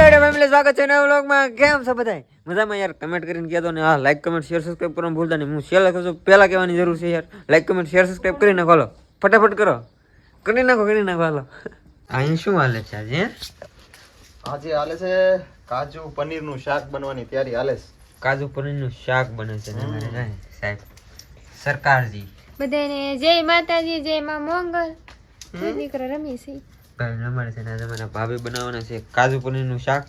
Hello family સ્વાગત છે નવા વ્લોગમાં કેમ છો બધાય? મજામાં યાર? કમેન્ટ કરીને કહેતો ને હા લાઈક કમેન્ટ શેર સબસ્ક્રાઇબ કરવાનું ભૂલતા નહીં. હું શેર લખું છું પહેલા કહેવાની જરૂર છે યાર. લાઈક કમેન્ટ શેર સબસ્ક્રાઇબ કરી નાખો હાલો. ફટાફટ કરો. કરી નાખો કરી નાખો હાલો. અહીં શું હાલે છે આજે? આજે હાલે છે કાજુ પનીરનું શાક બનવાની તૈયારી હાલે છે. કાજુ પનીરનું શાક બને છે ને સાહેબ. સરકારજી. બધાને જય માતાજી જય માં મોંગલ. દીકરો રમી છે અમારે છે ને તમારા ભાભી બનાવવાના છે કાજુ પનીરનું શાક.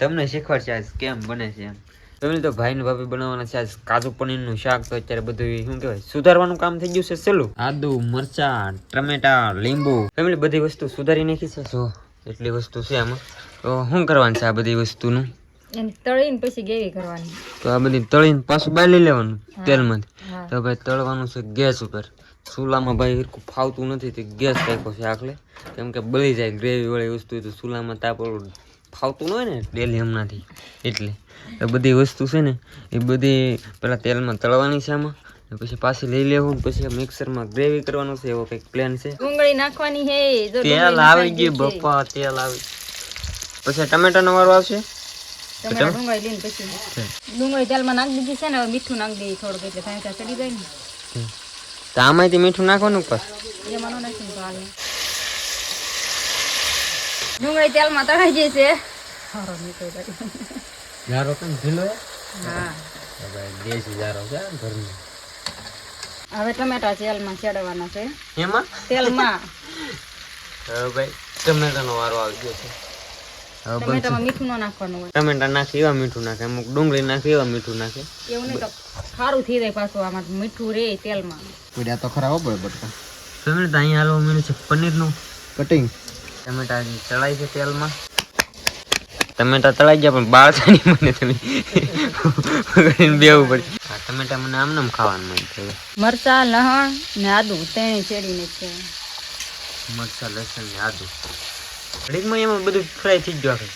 તમને શીખવાડશે આજ કેમ બને છે એમ. તમને તો ભાઈ ને ભાભી બનાવવાના છે આજ કાજુ પનીરનું શાક તો અત્યારે બધું શું કહેવાય સુધારવાનું કામ થઈ ગયું છે સહેલું આદુ મરચા ટમેટા લીંબુ. ફેમિલી બધી વસ્તુ સુધારી નાખી છે? જો એટલી વસ્તુ છે આમાં. તો શું કરવાનું છે આ બધી વસ્તુનું? તળીને પછી ગેવી કરવાની. તો આ બધી તળીને પાછું બાળી લેવાનું તેલમાંથી તો ભાઈ તળવાનું છે ગેસ ઉપર. ચૂલામાં ભાઈ હરખું ફાવતું નથી તે ગેસ રાખ્યો છે આખલે કેમ કે બળી જાય ગ્રેવી વાળી વસ્તુ તો ચૂલામાં તાપ ફાવતું ન હોય ને ડેલી હમણાંથી. એટલે. એ બધી વસ્તુ છે ને એ બધી પેલા તેલમાં તળવાની છે આમાં. પછી પાછી લઈ લેવું પછી મિક્સરમાં ગ્રેવી કરવાનું છે એવો કંઈક પ્લાન છે. ડુંગળી નાખવાની હે તેલ આવી ગયું બપ્પા તેલ આવી. પછી ટમેટાનો વારો આવશે? ડુંગળી લઈને પછી. ડુંગળી તેલમાં નાખી દીધી છે ને હવે મીઠું નાખી દઈએ થોડુંક એટલે ચડી જાય ને. તો આમાંથી મીઠું નાખવાનું ઉપર ડુંગળી તેલમાં તળાઈ જાય છે. જારો કેમ ઢીલો? હા. દેશી જારો છે ઘરનો. હવે ટમેટા તેલમાં ચડવાના છે. એમાં? તેલમાં. હવે ભાઈ ટમેટાનો વારો આવી ગયો છે. ટમેટામાં મીઠું ન નાખવાનું હોય. ટમેટા નાખી એવા મીઠું નાખે અમુક ડુંગળી નાખી એવા મીઠું નાખે. એવું નહીં તો થઈ જાય પાછું આમાં મીઠું રે તેલમાં. પીડ્યા તો ખરાબ પડે બટકા ફેમિલી તો અહીંયા હાલવા મળ્યું છે પનીરનું. કટિંગ. ટમેટા ચડાય છે તેલમાં. ટમેટા તળાઈ ગયા પણ બાળ થાય નહીં મને તમે બેવું પડે. આ ટમેટા મને આમ નામ ખાવાનું મન થયું. મરચા લહણ ને આદુ તેને ચેડીને છે. મરચા લસણ ને આદુ. ઘડીકમાં એમાં બધું ફ્રાય થઈ ગયું આખું.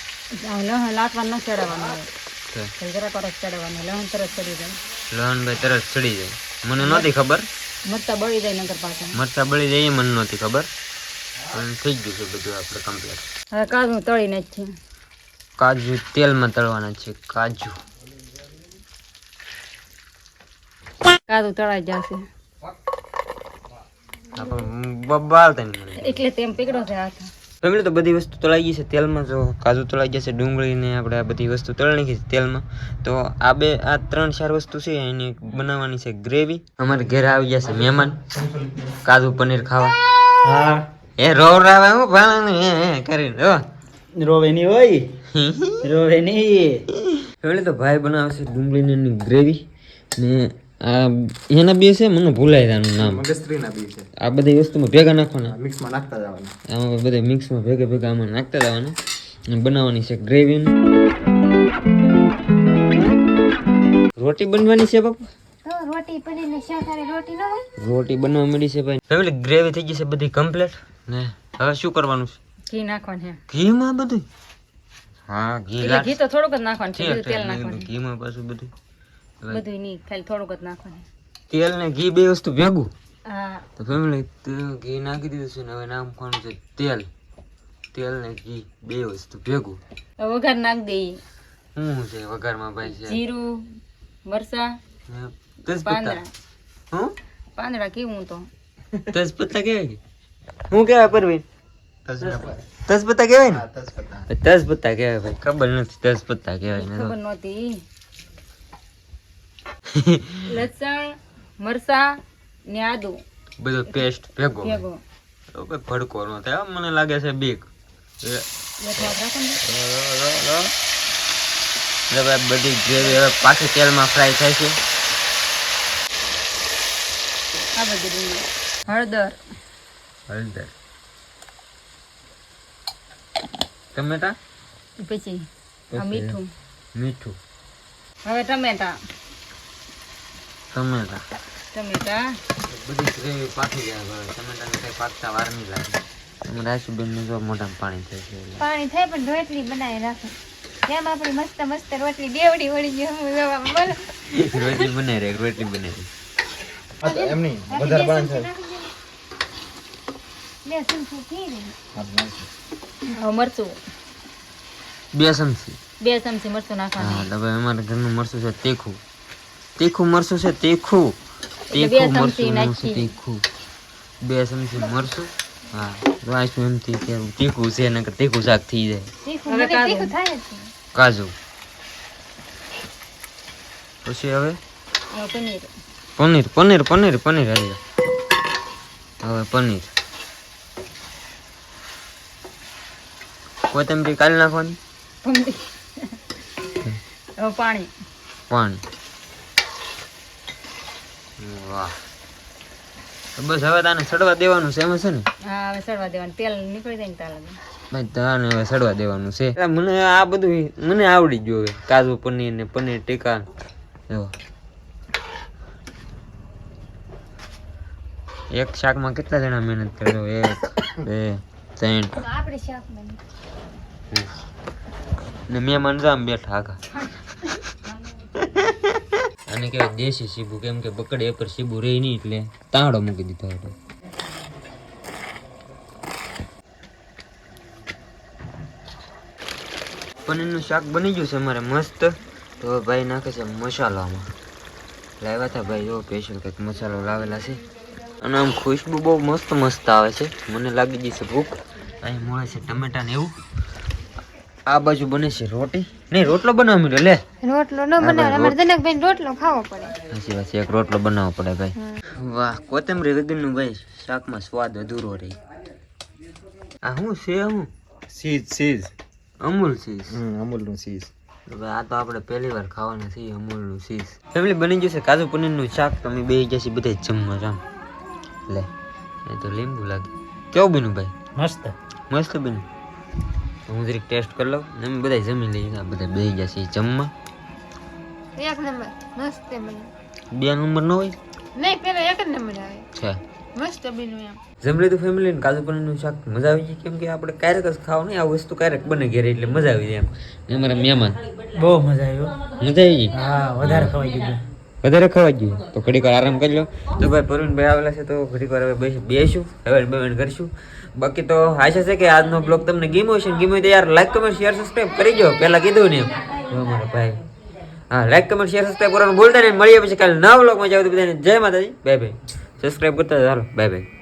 લહણ લાટવા ન ચડાવવાનું જરાક લહણ તરત ચડી જાય. તરત ચડી જાય. મને નહોતી ખબર. મરચા બળી જાય નગર પાછા. મરચા બળી જાય એ મને નહોતી ખબર. પણ થઈ ગયું છે બધું આપણે કમ્પ્લીટ હવે કાજુ તળીને જ છે. કાજુ તેલમાં તળવાના છે કાજુ. કાજુ તળાઈ જશે. બબાલતા એટલે તેમ પીકડો છે હાથ. ફેમિલી તો બધી વસ્તુ તળાઈ ગઈ છે તેલમાં. જો કાજુ તળાઈ ગયા ડુંગળી ને આપણે આ બધી વસ્તુ તળી નાખી છે તેલમાં. તો આ બે આ ત્રણ ચાર વસ્તુ છે એની બનાવવાની છે ગ્રેવી. અમારે ઘરે આવી જશે મહેમાન. કાજુ પનીર ખાવા. હા. એ રો રાવે હું ભાણ કરીને હો રોવે ની હોય રોવે ની એટલે તો ભાઈ બનાવશે ડુંગળીની ગ્રેવી ને આ એના બે છે મને ભૂલાય તાનું નામ. મગજત્રી ના બી છે. આ બધી વસ્તુમાં ભેગા નાખવાના. મિક્સમાં નાખતા જવાના. આમાં બધા મિક્સમાં ભેગા ભેગા આમાં નાખતા જવાના. અને બનાવવાની છે ગ્રેવી રોટી બનવાની છે બાપુ? રોટી પનીર રોટી ન બનવા મળી છે ભાઈ. ફેમિલી ગ્રેવી થઈ ગઈ છે બધી કમ્પ્લીટ ને હવે શું કરવાનું છે? ઘી નાખવાનું છે. ઘીમાં બધું હા ઘી ઘી તો થોડુંક જ નાખવાનું છે તેલ નાખવાનું ઘી ઘીમાં પાછું બધું બધું નહીં ખાલી થોડુંક જ નાખવાનું. તેલ ને ઘી બે વસ્તુ ભેગું. હા. તો ફેમિલી ઘી નાખી દીધું છે ને હવે નાખવાનું છે તેલ. તેલ ને ઘી બે વસ્તુ ભેગું. વઘાર નાખ દે શું છે વઘારમાં ભાઈ છે? જીરું તેજપત્તા. પાંદડા. હું? પાંદડા કેવું તો? તેજપત્તા કેવાય કે? શું કહેવાય પરવીન? તજપત્તા. કેવાય ને? તજપત્તા. કેવાય ભાઈ ખબર નથી તજપત્તા કેવાય ખબર નહોતી. લસણ મરસા ને આદુ. બધો પેસ્ટ ભેગો. ભેગો. ભડકો નો થાય. મને લાગે છે બીક. બધી ગ્રેવી હવે પાછી તેલમાં ફ્રાય થાય છે. હળદર. હળદર. ટમેટા? પછી? મીઠું. મીઠું. હવે ટમેટા. ટમેટા ટમેટા બધી ગ્રેવી પાકી જાય હવે ટમેટાને કઈ પાકતા વાર નહીં લાગે. અમારા ને જો મોઢામાં પાણી થાય છે પાણી થાય પણ રોટલી બનાવી રાખો. એમ આપણી મસ્ત મસ્ત રોટલી દેવડી વળી ગઈ હું બોલો રોટલી બનાવી રાખ રોટલી બનાવી એમ નહીં વધારે હા, હવે મરચું. બે ચમચી. બે ચમચી મરચું નાખવાનું. તો અમારા ઘરનું મરચું છે તીખું. તીખું મરસું છે તીખું. તીખું મરસું મરચું તીખું. બે ચમચી મરસું. હા વાંચું એમથી કે તીખું છે ને તીખું શાક થઈ જાય. કાજુ. કાજુ. પછી હવે? પનીર. પનીર પનીર પનીર પનીર હવે પનીર. કોથમરી કાઢી નાખવાની? પાણી. પાણી. વાહ. તો બસ હવે તાને સડવા દેવાનું છે એમ છે ને? હા હવે સડવા દેવાનું. તેલ નીકળી જાય ને તાર લગે ભાઈ તાને હવે સડવા દેવાનું છે. મને આ બધું મને આવડી ગયું હવે. કાજુ પનીર ને પનીર ટીકા જો. એક શાકમાં કેટલા જણા મહેનત કરે એક બે ત્રણ. આપણે શાક ને મેં જામ બેઠા આગા આને કહેવાય દેશી સીબુ કેમ કે બકડે પર સીબુ રહી નહીં એટલે તાંડો મૂકી દીધો હતો. પનીરનું શાક બની ગયું છે અમારે મસ્ત. તો ભાઈ નાખે છે મસાલામાં. લાવ્યા હતા ભાઈ, જો સ્પેશિયલ કંઈક મસાલો લાવેલા છે. અને આમ ખુશ્બુ બહુ મસ્ત મસ્ત આવે છે. મને લાગી ગઈ છે ભૂખ. અહીં મળે છે ટમેટા ને એવું. આ બાજુ બને છે રોટી. નહીં રોટલો બનાવવા મળ્યો લે. રોટલો ન બનાવે. અમારે જનકભાઈ રોટલો ખાવો પડે. સાચી વાત છે એક રોટલો બનાવવો પડે ભાઈ. વાહ કોથમરી વગરનું ભાઈ શાકમાં સ્વાદ અધૂરો રહે. આ શું છે હું સીઝ સીઝ અમૂલ ચીઝ હમ અમૂલનું સીઝ હવે આ તો આપણે પહેલી વાર ખાવાના છીએ અમૂલનું સીઝ ફેમિલી બની જશે કાજુ કાજુ પનીરનું શાક. તમે બે જશે બધા જમવા જામ લે એ તો લીંબુ લાગે. કેવું બન્યું ભાઈ? મસ્ત. મસ્ત બન્યું. તો હું જરીક ટેસ્ટ કરી લઉં ને અમે બધા જમી લઈએ. આ બધા બે જશે જમવા. એક નંબર. મસ્ત બે નંબર ન હોય? નહીં પેલા એક જ નંબર આવે. છે. મસ્ત બન્યું એમ. જમી તો ફેમિલી ને કાજુ પનીરનું શાક? મજા આવી ગઈ? કેમ કે આપણે ક્યારેક જ ખાવ નહીં આ વસ્તુ ક્યારેક બને ઘેરે એટલે મજા આવી જાય એમ. અમારા મહેમાન. બહુ મજા આવ્યો મજા આવી ગઈ? હા વધારે ખવાઈ ગયું વધારે ખવાઈ ગયું? તો ઘડીકવાર આરામ કરી લો. તો ભાઈ પરવીનભાઈ આવેલા છે તો ઘડીક વાર હવે બેસી બેસું હવે બેવણ કરીશું. બાકી તો આશા છે કે આજનો બ્લોગ તમને ગીમો છે હોય તો યાર લાઈક કમેન્ટ શેર સબસ્ક્રાઈબ કરી દો. પહેલાં કીધું ને એમ. ભાઈ. હા લાઈક કમેન્ટ શેર સબસ્ક્રાઈબ કરવાનું ભૂલતા નહીં. મળીએ પછી કાલે નવા બ્લોગમાં જાવ તો બધાને જય માતાજી. બાય સબસ્ક્રાઈબ કરતા ચાલો બાય બાય.